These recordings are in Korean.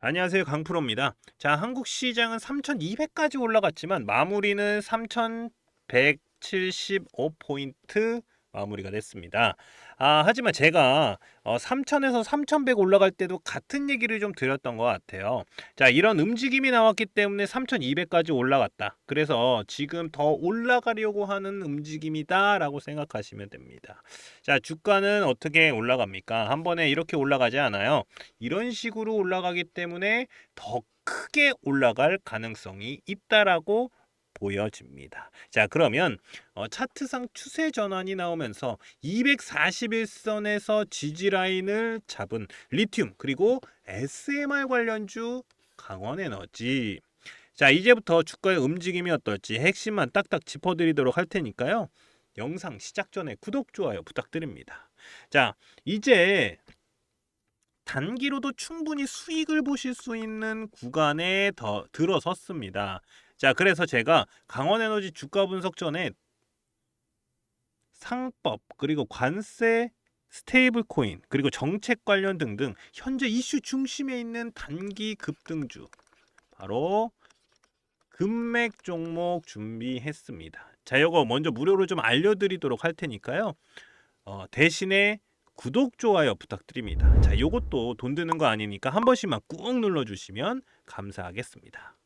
안녕하세요. 강프로입니다. 자, 한국 시장은 3,200까지 올라갔지만 마무리는 3,175포인트 마무리가 됐습니다. 아, 하지만 제가 어, 3,000에서 3,100 올라갈 때도 같은 얘기를 좀 드렸던 것 같아요. 자, 이런 움직임이 나왔기 때문에 3,200까지 올라갔다. 그래서 지금 더 올라가려고 하는 움직임이다라고 생각하시면 됩니다. 자, 주가는 어떻게 올라갑니까? 한 번에 이렇게 올라가지 않아요. 이런 식으로 올라가기 때문에 더 크게 올라갈 가능성이 있다라고 보여집니다. 자, 그러면 어, 차트상 추세 전환이 나오면서 241선에서 지지 라인을 잡은 리튬 그리고 SMR 관련주 강원에너지. 자, 이제부터 주가의 움직임이 어떨지 핵심만 딱딱 짚어드리도록 할 테니까요. 영상 시작 전에 구독, 좋아요 부탁드립니다. 자, 이제 단기로도 충분히 수익을 보실 수 있는 구간에 더 들어섰습니다. 자, 그래서 제가 강원에너지 주가 분석 전에 상법 그리고 관세 스테이블 코인 그리고 정책 관련 등등 현재 이슈 중심에 있는 단기 급등주 바로 금맥 종목 준비했습니다. 자, 이거 먼저 무료로 좀 알려드리도록 할 테니까요. 어, 대신에 구독 좋아요 부탁드립니다. 자, 요것도 돈 드는 거 아니니까 한 번씩만 꾹 눌러주시면 감사하겠습니다.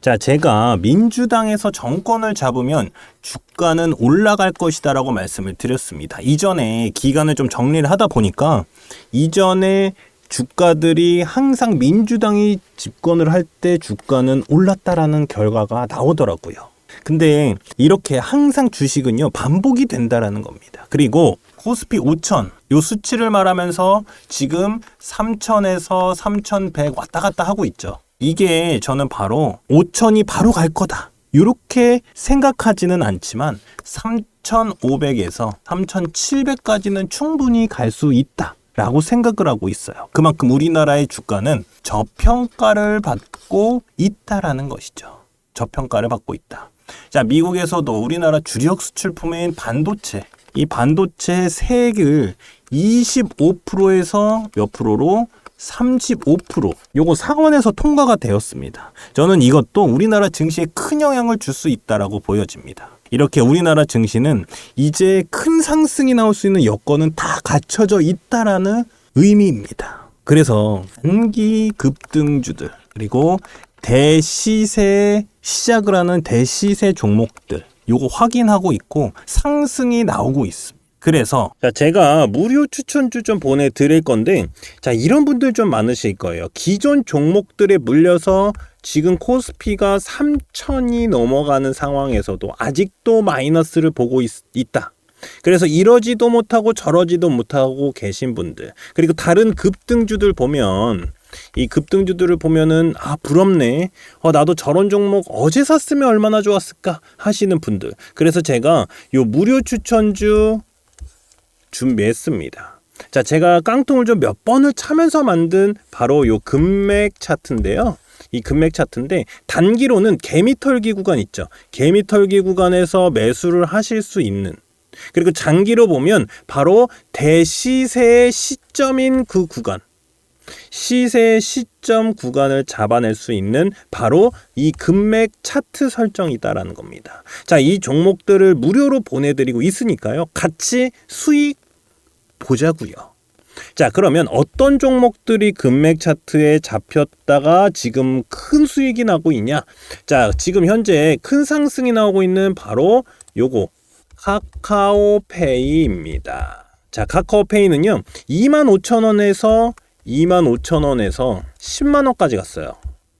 자, 제가 민주당에서 정권을 잡으면 주가는 올라갈 것이다라고 말씀을 드렸습니다. 이전에 기간을 좀 정리를 하다 보니까 이전에 주가들이 항상 민주당이 집권을 할 때 주가는 올랐다라는 결과가 나오더라고요. 근데 이렇게 항상 주식은요, 반복이 된다라는 겁니다. 그리고 코스피 5천 요 수치를 말하면서 지금 3천에서 3,100 왔다 갔다 하고 있죠. 이게 저는 바로 5천이 바로 갈 거다. 이렇게 생각하지는 않지만 3,500에서 3,700까지는 충분히 갈 수 있다. 라고 생각을 하고 있어요. 그만큼 우리나라의 주가는 저평가를 받고 있다라는 것이죠. 저평가를 받고 있다. 자, 미국에서도 우리나라 주력 수출품인 반도체, 이 반도체 세액을 25%에서 몇 프로로 35% 요거 상원에서 통과가 되었습니다. 저는 이것도 우리나라 증시에 큰 영향을 줄 수 있다라고 보여집니다. 이렇게 우리나라 증시는 이제 큰 상승이 나올 수 있는 여건은 다 갖춰져 있다라는 의미입니다. 그래서 단기 급등주들 그리고 대시세 시작을 하는 대시세 종목들 요거 확인하고 있고 상승이 나오고 있습니다. 그래서 자 제가 무료 추천주 좀 보내드릴 건데 자 이런 분들 좀 많으실 거예요. 기존 종목들에 물려서 지금 코스피가 3천이 넘어가는 상황에서도 아직도 마이너스를 보고 있, 있다. 그래서 이러지도 못하고 저러지도 못하고 계신 분들 그리고 다른 급등주들 보면 이 급등주들을 보면은 아 부럽네 어 나도 저런 종목 어제 샀으면 얼마나 좋았을까 하시는 분들 그래서 제가 요 무료 추천주 준비했습니다. 자, 제가 깡통을 좀 몇 번을 차면서 만든 바로 요 금맥 차트인데요. 이 금맥 차트인데 단기로는 개미털기 구간 있죠. 개미털기 구간에서 매수를 하실 수 있는 그리고 장기로 보면 바로 대시세의 시점인 그 구간 시세의 시점 구간을 잡아낼 수 있는 바로 이 금맥 차트 설정이다라는 겁니다. 자, 이 종목들을 무료로 보내드리고 있으니까요. 같이 수익 보자고요. 자, 그러면 어떤 종목들이 금맥 차트에 잡혔다가 지금 큰 수익이 나고 있냐? 자, 지금 현재 큰 상승이 나오고 있는 바로 요거 카카오페이입니다. 자, 카카오페이는요. 25,000원에서 25,000원에서 10만 원까지 갔어요.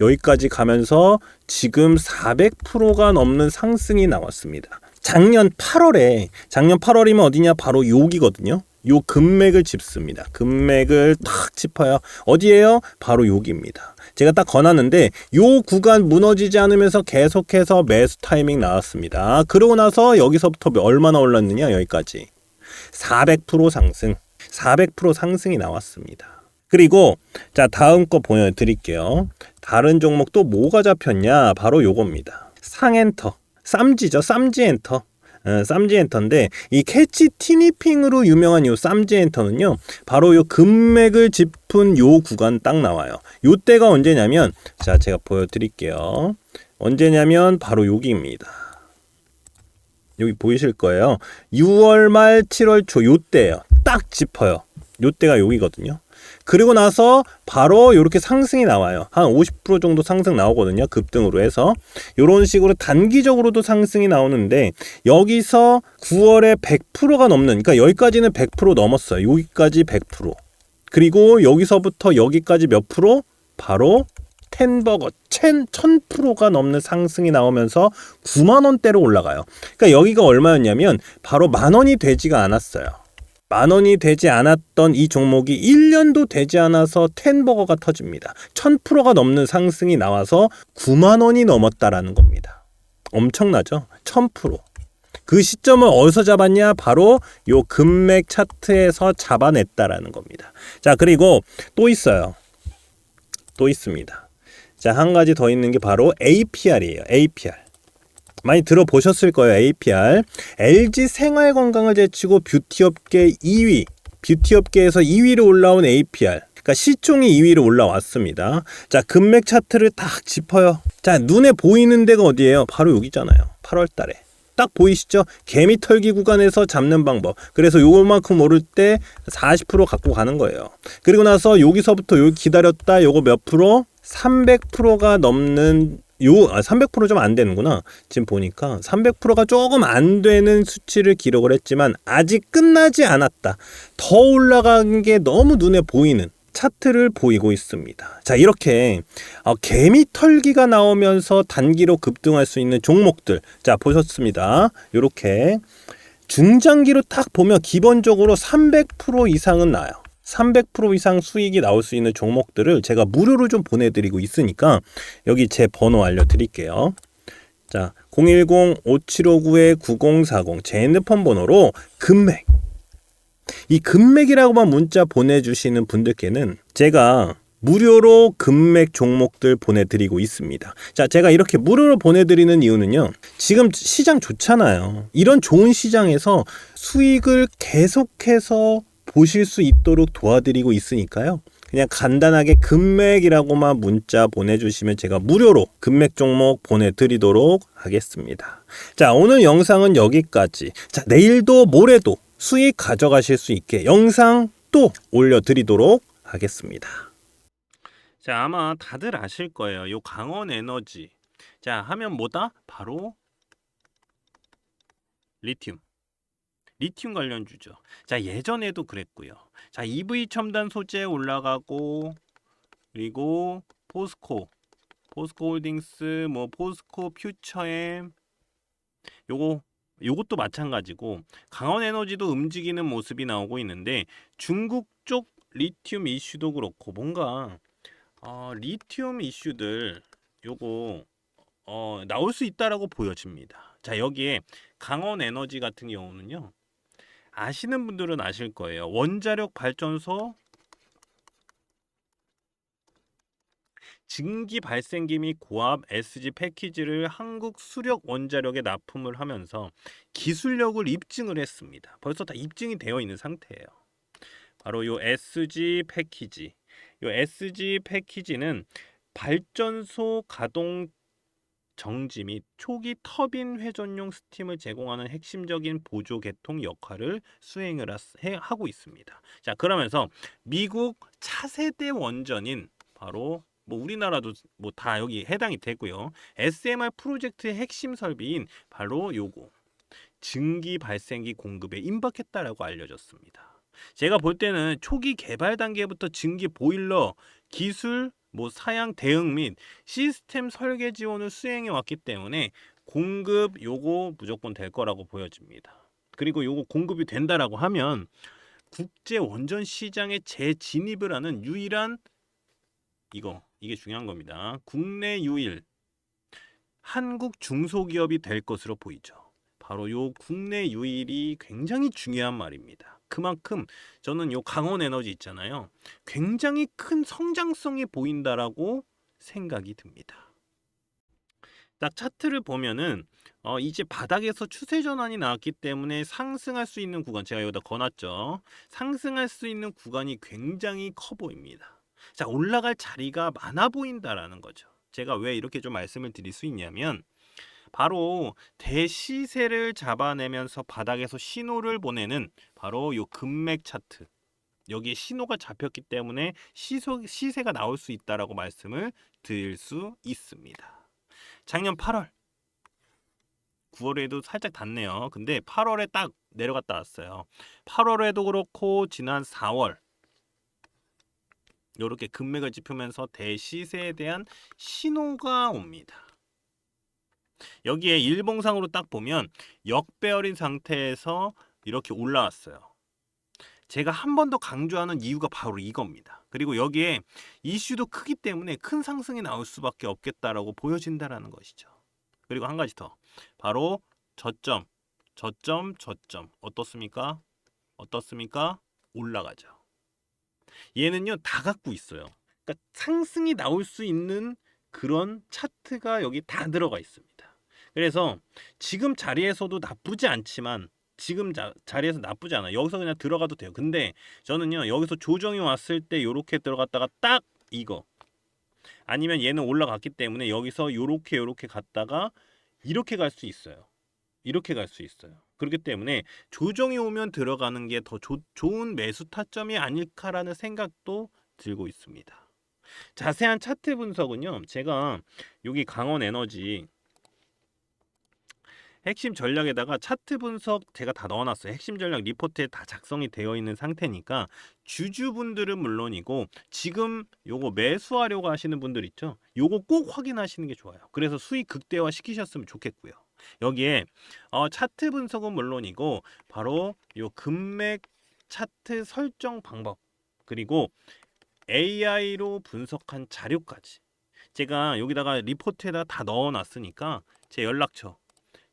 여기까지 가면서 지금 400%가 넘는 상승이 나왔습니다. 작년 8월에 작년 8월이면 어디냐 바로 여기거든요. 요 금맥을 짚습니다. 금맥을 탁 짚어요. 어디에요? 바로 여기입니다. 제가 딱 건놨는데 요 구간 무너지지 않으면서 계속해서 매수 타이밍 나왔습니다. 그러고 나서 여기서부터 얼마나 올랐느냐 여기까지 400% 상승, 400% 상승이 나왔습니다. 그리고 자 다음 거 보여드릴게요. 다른 종목 또 뭐가 잡혔냐? 바로 요겁니다. 상엔터, 쌈지죠, 쌈지 엔터. 어, 쌈지엔터인데 이 캐치 티니핑으로 유명한 요 쌈지엔터는요 바로 요 금맥을 짚은 요 구간 딱 나와요 요 때가 언제냐면 자 제가 보여드릴게요 언제냐면 바로 여기입니다 여기 보이실 거예요 6월 말 7월 초 요 때예요 딱 짚어요 요 때가 여기거든요 그리고 나서 바로 이렇게 상승이 나와요. 한 50% 정도 상승 나오거든요. 급등으로 해서 이런 식으로 단기적으로도 상승이 나오는데 여기서 9월에 100%가 넘는 그러니까 여기까지는 100% 넘었어요. 여기까지 100%. 그리고 여기서부터 여기까지 몇 프로? 바로 텐버거 1000%가 넘는 상승이 나오면서 9만 원대로 올라가요. 그러니까 여기가 얼마였냐면 바로 만 원이 되지가 않았어요. 만 원이 되지 않았던 이 종목이 1년도 되지 않아서 텐버거가 터집니다. 1000%가 넘는 상승이 나와서 9만 원이 넘었다라는 겁니다. 엄청나죠? 1000%. 그 시점을 어디서 잡았냐? 바로 요 금맥 차트에서 잡아냈다라는 겁니다. 자, 그리고 또 있어요. 또 있습니다. 자, 한 가지 더 있는 게 바로 APR이에요. APR. 많이 들어보셨을 거예요. APR. LG 생활 건강을 제치고 뷰티 업계 2위. 뷰티 업계에서 2위로 올라온 APR. 그러니까 시총이 2위로 올라왔습니다. 자, 금맥 차트를 딱 짚어요. 자, 눈에 보이는 데가 어디예요? 바로 여기잖아요. 8월 달에. 딱 보이시죠? 개미 털기 구간에서 잡는 방법. 그래서 요만큼 오를 때 40% 갖고 가는 거예요. 그리고 나서 여기서부터 여기 기다렸다. 요거 몇 프로? 300%가 넘는 요, 아, 300%좀 안 되는구나. 지금 보니까 300%가 조금 안 되는 수치를 기록을 했지만 아직 끝나지 않았다. 더 올라간 게 너무 눈에 보이는 차트를 보이고 있습니다. 자, 이렇게 어, 개미 털기가 나오면서 단기로 급등할 수 있는 종목들. 자, 보셨습니다. 이렇게 중장기로 딱 보면 기본적으로 300% 이상은 나요. 300% 이상 수익이 나올 수 있는 종목들을 제가 무료로 좀 보내드리고 있으니까 여기 제 번호 알려드릴게요. 자, 010-5759-9040 제 핸드폰 번호로 금맥 이 금맥이라고만 문자 보내주시는 분들께는 제가 무료로 금맥 종목들 보내드리고 있습니다. 자, 제가 이렇게 무료로 보내드리는 이유는요. 지금 시장 좋잖아요. 이런 좋은 시장에서 수익을 계속해서 보실 수 있도록 도와드리고 있으니까요. 그냥 간단하게 금맥이라고만 문자 보내주시면 제가 무료로 금맥 종목 보내드리도록 하겠습니다. 자, 오늘 영상은 여기까지. 자, 내일도 모레도 수익 가져가실 수 있게 영상 또 올려드리도록 하겠습니다. 자, 아마 다들 아실 거예요. 요 강원 에너지. 자, 하면 뭐다? 바로 리튬. 리튬 관련주죠. 자, 예전에도 그랬고요. 자, EV 첨단 소재 올라가고 그리고 포스코, 포스코 홀딩스, 뭐 포스코 퓨처엠 요거 요것도 마찬가지고 강원 에너지도 움직이는 모습이 나오고 있는데 중국 쪽 리튬 이슈도 그렇고 뭔가 어, 리튬 이슈들 요거 어, 나올 수 있다라고 보여집니다. 자 여기에 강원 에너지 같은 경우는요 아시는 분들은 아실 거예요. 원자력 발전소 증기 발생기 및 고압 SG 패키지를 한국 수력 원자력에 납품을 하면서 기술력을 입증을 했습니다. 벌써 다 입증이 되어 있는 상태예요. 바로 요 SG 패키지. 요 SG 패키지는 발전소 가동 정지 및 초기 터빈 회전용 스팀을 제공하는 핵심적인 보조 계통 역할을 수행을 하고 있습니다. 자, 그러면서 미국 차세대 원전인 바로 뭐 우리나라도 뭐 다 여기 해당이 되고요. SMR 프로젝트의 핵심 설비인 바로 요거 증기 발생기 공급에 임박했다라고 알려졌습니다. 제가 볼 때는 초기 개발 단계부터 증기 보일러 기술 뭐 사양 대응 및 시스템 설계 지원을 수행해 왔기 때문에 공급 요거 무조건 될 거라고 보여집니다. 그리고 요거 공급이 된다라고 하면 국제 원전 시장에 재진입을 하는 유일한 이거 이게 중요한 겁니다. 국내 유일 한국 중소기업이 될 것으로 보이죠. 바로 요 국내 유일이 굉장히 중요한 말입니다. 그만큼 저는 요 강원 에너지 있잖아요. 굉장히 큰 성장성이 보인다라고 생각이 듭니다. 딱 차트를 보면은 어, 이제 바닥에서 추세 전환이 나왔기 때문에 상승할 수 있는 구간 제가 여기다 거놨죠. 상승할 수 있는 구간이 굉장히 커 보입니다. 자, 올라갈 자리가 많아 보인다라는 거죠. 제가 왜 이렇게 좀 말씀을 드릴 수 있냐면 바로 대시세를 잡아내면서 바닥에서 신호를 보내는 바로 요 금맥 차트. 여기에 신호가 잡혔기 때문에 시소, 시세가 나올 수 있다라고 말씀을 드릴 수 있습니다. 작년 8월 9월에도 살짝 닿네요. 근데 8월에 딱 내려갔다 왔어요. 8월에도 그렇고 지난 4월 이렇게 금맥을 짚으면서 대시세에 대한 신호가 옵니다. 여기에 일봉상으로 딱 보면 역배열인 상태에서 이렇게 올라왔어요. 제가 한 번 더 강조하는 이유가 바로 이겁니다. 그리고 여기에 이슈도 크기 때문에 큰 상승이 나올 수밖에 없겠다라고 보여진다라는 것이죠. 그리고 한 가지 더. 바로 저점, 저점, 저점. 어떻습니까? 어떻습니까? 올라가죠. 얘는요, 다 갖고 있어요. 그러니까 상승이 나올 수 있는 그런 차트가 여기 다 들어가 있습니다. 그래서 지금 자리에서도 나쁘지 않지만 지금 자, 자리에서 나쁘지 않아. 여기서 그냥 들어가도 돼요. 근데 저는요, 여기서 조정이 왔을 때 이렇게 들어갔다가 딱 이거. 아니면 얘는 올라갔기 때문에 여기서 요렇게 요렇게 갔다가 이렇게 갈 수 있어요. 이렇게 갈 수 있어요. 그렇기 때문에 조정이 오면 들어가는 게 더 좋은 매수 타점이 아닐까라는 생각도 들고 있습니다. 자세한 차트 분석은요. 제가 여기 강원 에너지 핵심 전략에다가 차트 분석 제가 다 넣어놨어요. 핵심 전략 리포트에 다 작성이 되어 있는 상태니까 주주분들은 물론이고 지금 요거 매수하려고 하시는 분들 있죠. 요거 꼭 확인하시는 게 좋아요. 그래서 수익 극대화 시키셨으면 좋겠고요. 여기에 어, 차트 분석은 물론이고 바로 요 금맥 차트 설정 방법 그리고 AI로 분석한 자료까지 제가 여기다가 리포트에다 다 넣어놨으니까 제 연락처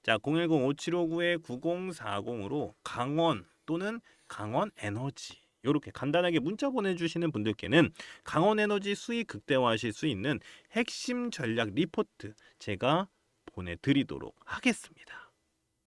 자 010-5759-9040으로 강원 또는 강원 에너지 이렇게 간단하게 문자 보내주시는 분들께는 강원 에너지 수익 극대화하실 수 있는 핵심 전략 리포트 제가 보내드리도록 하겠습니다.